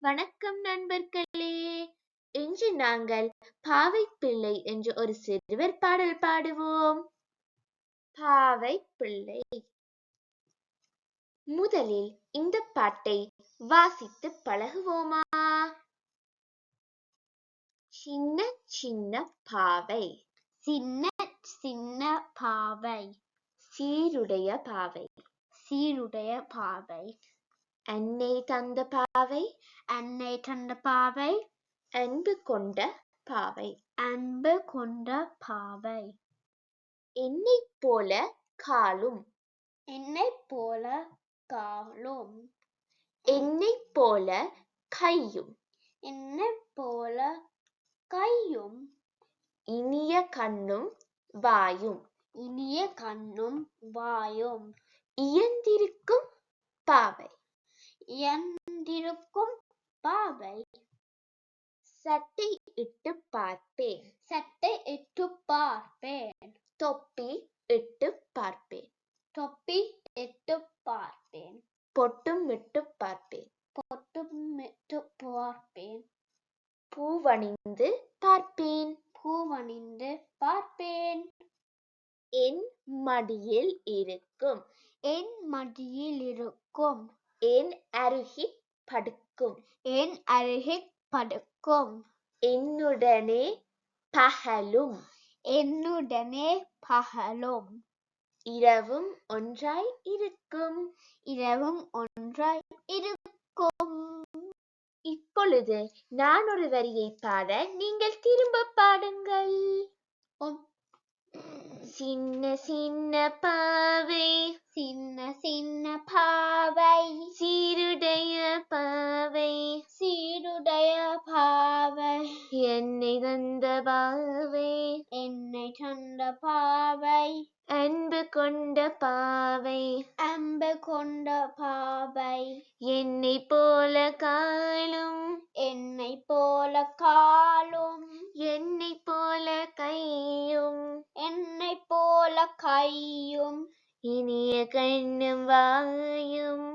வணக்கம் நண்பர்களே. இன்று நாங்கள் பாவை பிள்ளை என்று ஒரு சிறுவர் பாடல் பாடுவோம். பாவை பிள்ளை முதலில் இந்த பாட்டை வாசித்து பழகுவோமா? சின்ன சின்ன பாவை. சின்ன சின்ன பாவை. சீருடைய பாவை. சீருடைய பாவை. அன்னை தந்த பாவை அன்னை தந்த பாவை அன்பு கொண்ட பாவை. அன்பு கொண்ட பாவை. என்னைப் போல காலும். என்னைப் போல காலும். என்னைப் போல கையும். என்னைப் போல கையும். இனிய கண்ணும் வாயும். இனிய கண்ணும் வாயும். இயந்திருக்கும் பாவை. இயந்திருக்கும் பாவை சட்டை இட்டு பார்ப்பேன். சட்டை இட்டு பார்ப்பேன். தொப்பி இட்டு பார்ப்பேன். தொப்பி இட்டு பார்ப்பேன். பொட்டும் இட்டு பார்ப்பேன். பொட்டும் பொட்டுமிட்டு பார்ப்பேன். பூவணிந்து பார்ப்பேன். பூவணிந்து பார்ப்பேன். என் மடியில் இருக்கும். என் மடியில் இருக்கும். என் அருகில் படுக்கும் என் அருகே படுக்கும் என்னுடனே பகலும் என்னுடனே பகலும் இரவும் ஒன்றாய் இருக்கும் இரவும் ஒன்றாய் இருக்கும் இப்பொழுது நான் ஒரு வரியை பாட நீங்கள் திரும்ப பாடுங்கள். சின்ன சின்ன பாவை என்னை தந்த பாவை. என்னை தந்த பாவை. அன்பு கொண்ட பாவை. அன்பு கொண்ட பாவை. என்னை போல காலும். என்னை போல காலும். என்னை போல கையும். என்னை போல கையும். இனிய கண்ணும் வாயும்.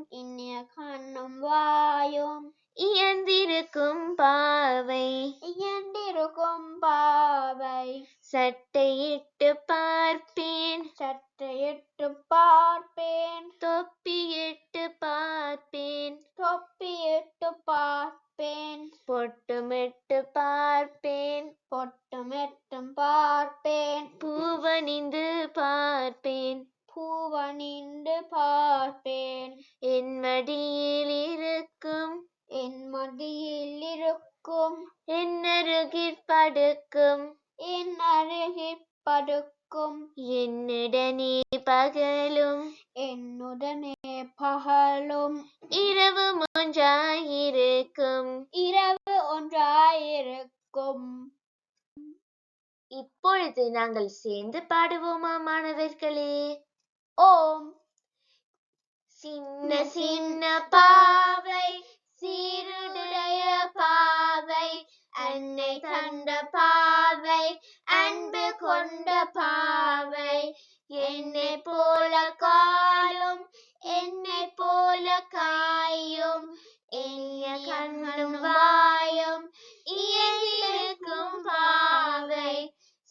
சட்டையிட்டு பார்ப்பேன். சட்டையிட்டு பார்ப்பேன். தொப்பியிட்டு பார்ப்பேன். தொப்பியிட்டு பார்ப்பேன். பொட்டுமிட்டு பார்ப்பேன். பொட்டுமிட்டும் பார்ப்பேன். பூவணிந்து பார்ப்பேன். பூவணிந்து பார்ப்பேன். என் மடியில் இருக்கும். என் மடியில் இருக்கும். என் அருகிற் படுக்கும். படுக்கும் என்னுடனே பகலும் என்னுடனே பகலும் இரவும் ஒன்றாயிருக்கும் இரவு ஒன்றாயிருக்கும் இப்பொழுது நாங்கள் சேர்ந்து பாடுவோமா மாணவர்களே ஓம் சின்ன சின்ன பாவை சீருடைய பாவை அன்னை தந்த பாவை அன்பு கொண்ட பாவை. என்னை போல காலும் என்னை போல காயும். எளிய கண்ணும் வாயும் இயங்கிருக்கும் பாவை.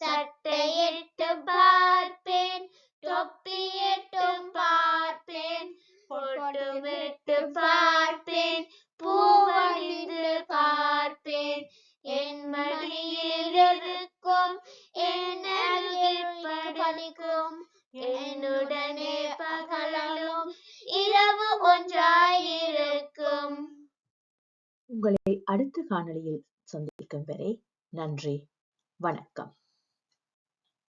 சட்டையிட்டு பார்ப்பேன் தொப்பியிட்டும் பார்ப்பேன் பொட்டுமிட்டு பார்ப்பேன் படிக்கும் என்னுடனே பகலும் இரவு ஒன்றாயிருக்கும். உங்களை அடுத்த காணொளியில் சந்திக்கும் வரை நன்றி. வணக்கம்.